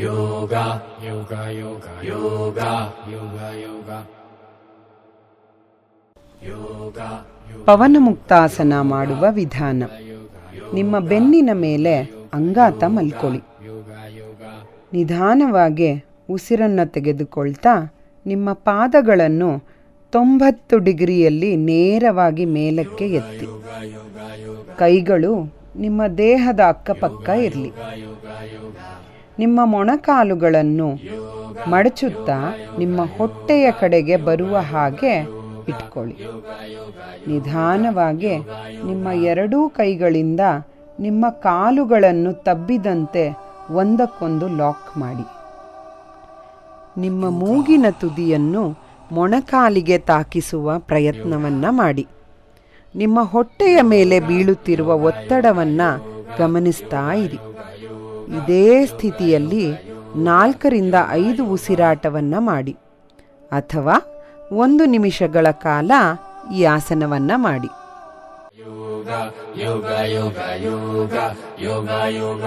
yoga, yoga, yoga, yoga, yoga, yoga, yoga, ಪವನ ಮುಕ್ತಾಸನ ಮಾಡುವ ವಿಧಾನ. ನಿಮ್ಮ ಬೆನ್ನಿನ ಮೇಲೆ ಅಂಗಾತ ಮಲ್ಕೊಳ್ಳಿ. yoga, yoga, ನಿಧಾನವಾಗಿ ಉಸಿರನ್ನು ತೆಗೆದುಕೊಳ್ತಾ ನಿಮ್ಮ ಪಾದಗಳನ್ನು ತೊಂಬತ್ತು ಡಿಗ್ರಿಯಲ್ಲಿ ನೇರವಾಗಿ ಮೇಲಕ್ಕೆ ಎತ್ತಿ. ಕೈಗಳು ನಿಮ್ಮ ದೇಹದ ಅಕ್ಕಪಕ್ಕ ಇರಲಿ. ನಿಮ್ಮ ಮೊಣಕಾಲುಗಳನ್ನು ಮಡಚುತ್ತಾ ನಿಮ್ಮ ಹೊಟ್ಟೆಯ ಕಡೆಗೆ ಬರುವ ಹಾಗೆ ಇಟ್ಕೊಳ್ಳಿ. ನಿಧಾನವಾಗಿ ನಿಮ್ಮ ಎರಡೂ ಕೈಗಳಿಂದ ನಿಮ್ಮ ಕಾಲುಗಳನ್ನು ತಬ್ಬಿದಂತೆ ಒಂದಕ್ಕೊಂದು ಲಾಕ್ ಮಾಡಿ. ನಿಮ್ಮ ಮೂಗಿನ ತುದಿಯನ್ನು ಮೊಣಕಾಲಿಗೆ ತಾಕಿಸುವ ಪ್ರಯತ್ನವನ್ನು ಮಾಡಿ. ನಿಮ್ಮ ಹೊಟ್ಟೆಯ ಮೇಲೆ ಬೀಳುತ್ತಿರುವ ಒತ್ತಡವನ್ನು ಗಮನಿಸ್ತಾ ಇರಿ. ಇದೇ ಸ್ಥಿತಿಯಲ್ಲಿ ನಾಲ್ಕರಿಂದ ಐದು ಉಸಿರಾಟವನ್ನು ಮಾಡಿ ಅಥವಾ ಒಂದು ನಿಮಿಷಗಳ ಕಾಲ ಈ ಆಸನವನ್ನು ಮಾಡಿ ಯೋಗ ಯೋಗ ಯೋಗ ಯೋಗ ಯೋಗ.